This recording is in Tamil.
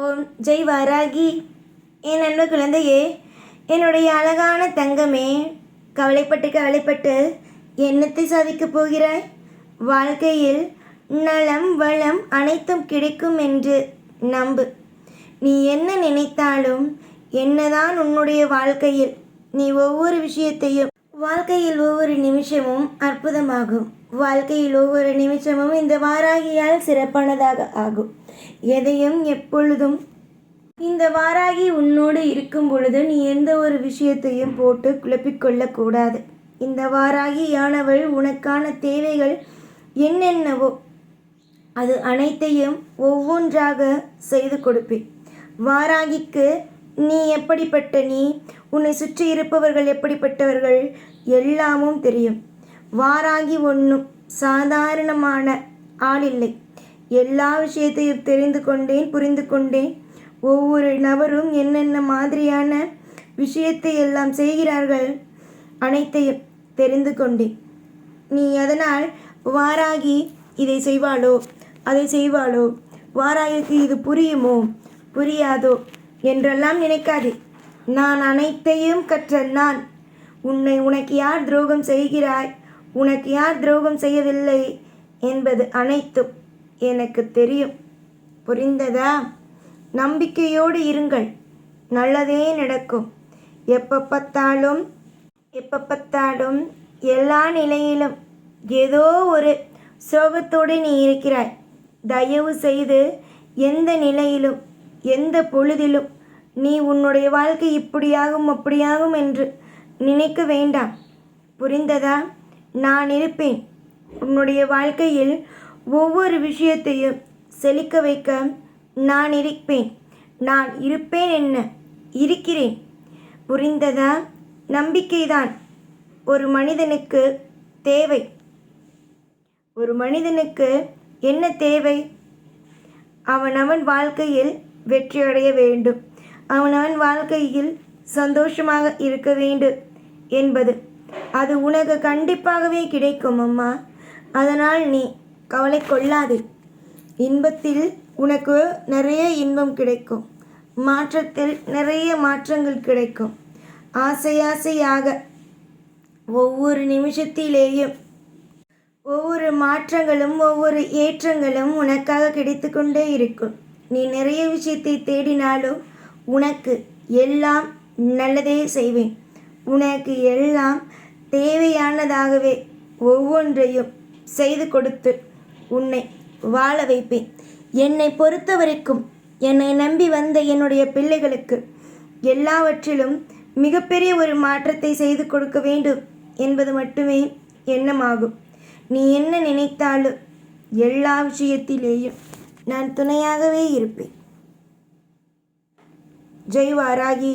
ஓம். ஜெய் வாராகி. என் அன்பு குழந்தையே என்னுடைய அழகான தங்கமே கவலைப்பட்டு கவலைப்பட்டு என்னத்தை சாதிக்கப் போகிறாய்? வாழ்க்கையில் நலம் வளம் அனைத்தும் கிடைக்கும் என்று நம்பு. நீ என்ன நினைத்தாலும் என்னதான் உன்னுடைய வாழ்க்கையில் நீ ஒவ்வொரு விஷயத்தையும் வாழ்க்கையில் ஒவ்வொரு நிமிஷமும் அற்புதமாகும். வாழ்க்கையில் ஒவ்வொரு நிமிஷமும் இந்த வாராகியால் சிறப்பானதாக ஆகும். எதையும் எப்பொழுதும் இந்த வாராகி உன்னோடு இருக்கும் பொழுது நீ எந்த ஒரு விஷயத்தையும் போட்டு குழப்பிக்கொள்ளக்கூடாது இந்த வாராகியானவள் உனக்கான தேவைகள் என்னென்னவோ அது அனைத்தையும் ஒவ்வொன்றாக செய்து கொடுப்பேன். வாராகிக்கு நீ எப்படிப்பட்ட நீ? உன்னை சுற்றி இருப்பவர்கள் எப்படிப்பட்டவர்கள்? எல்லாமும் தெரியும். வாராகி ஒன்றும் சாதாரணமான ஆள் இல்லை. எல்லா விஷயத்தையும் தெரிந்து கொண்டேன் புரிந்து கொண்டேன். ஒவ்வொரு நபரும் என்னென்ன மாதிரியான விஷயத்தை எல்லாம் செய்கிறார்கள் அனைத்தையும் தெரிந்து கொண்டேன். நீ அதனால் வாராகி இதை செய்வாளோ? அதை செய்வாளோ? வாராகிக்கு இது புரியுமோ? புரியாதோ? என்றெல்லாம் நினைக்காதே. நான் அனைத்தையும் கற்ற நான். உன்னை உனக்கு யார் துரோகம் செய்கிறாய்? உனக்கு யார் துரோகம் செய்யவில்லை? என்பது அனைத்தும் எனக்கு தெரியும். புரிந்ததா? நம்பிக்கையோடு இருங்கள். நல்லதே நடக்கும். எப்போ பார்த்தாலும் எப்போ பார்த்தாலும் எல்லா நிலையிலும் ஏதோ ஒரு சோகத்தோடு நீ இருக்கிறாய். தயவு செய்து எந்த நிலையிலும் எந்த பொழுதிலும் நீ உன்னுடைய வாழ்க்கை இப்படியாகும் அப்படியாகும் என்று நினைக்க வேண்டாம். புரிந்ததா? நான் இருப்பேன். உன்னுடைய வாழ்க்கையில் ஒவ்வொரு விஷயத்தையும் செழிக்க வைக்க நான் இருப்பேன். நான் இருப்பேன் என்ன? இருக்கிறேன். புரிந்ததா? நம்பிக்கைதான். ஒரு மனிதனுக்கு தேவை. ஒரு மனிதனுக்கு என்ன தேவை? அவனவன் வாழ்க்கையில் வெற்றியடைய வேண்டும். அவனவன் வாழ்க்கையில் சந்தோஷமாக இருக்க வேண்டும் என்பது. அது உனக்கு கண்டிப்பாகவே கிடைக்கும் அம்மா. அதனால் நீ கவலை கொள்ளாதே. இன்பத்தில் உனக்கு நிறைய இன்பம் கிடைக்கும். மாற்றத்தில் நிறைய மாற்றங்கள் கிடைக்கும். ஆசையாசையாக ஒவ்வொரு நிமிஷத்திலேயும் ஒவ்வொரு மாற்றங்களும் ஒவ்வொரு ஏற்றங்களும் உனக்காக கிடைத்து கொண்டே இருக்கும். நீ நிறைய விஷயத்தை தேடினாலும் உனக்கு எல்லாம் நல்லதே செய்வேன். உனக்கு எல்லாம் தேவையானதாகவே ஒவ்வொன்றையும் செய்து கொடுத்து உன்னை வாழ வைப்பேன். என்னை பொறுத்த வரைக்கும் என்னை நம்பி வந்த என்னுடைய பிள்ளைகளுக்கு எல்லாவற்றிலும் மிகப்பெரிய ஒரு மாற்றத்தை செய்து கொடுக்க வேண்டும் என்பது மட்டுமே எண்ணமாகும். நீ என்ன நினைத்தாலும் எல்லா விஷயத்திலேயும் நான் துணையாகவே இருப்பேன். ஜெய் வாராகி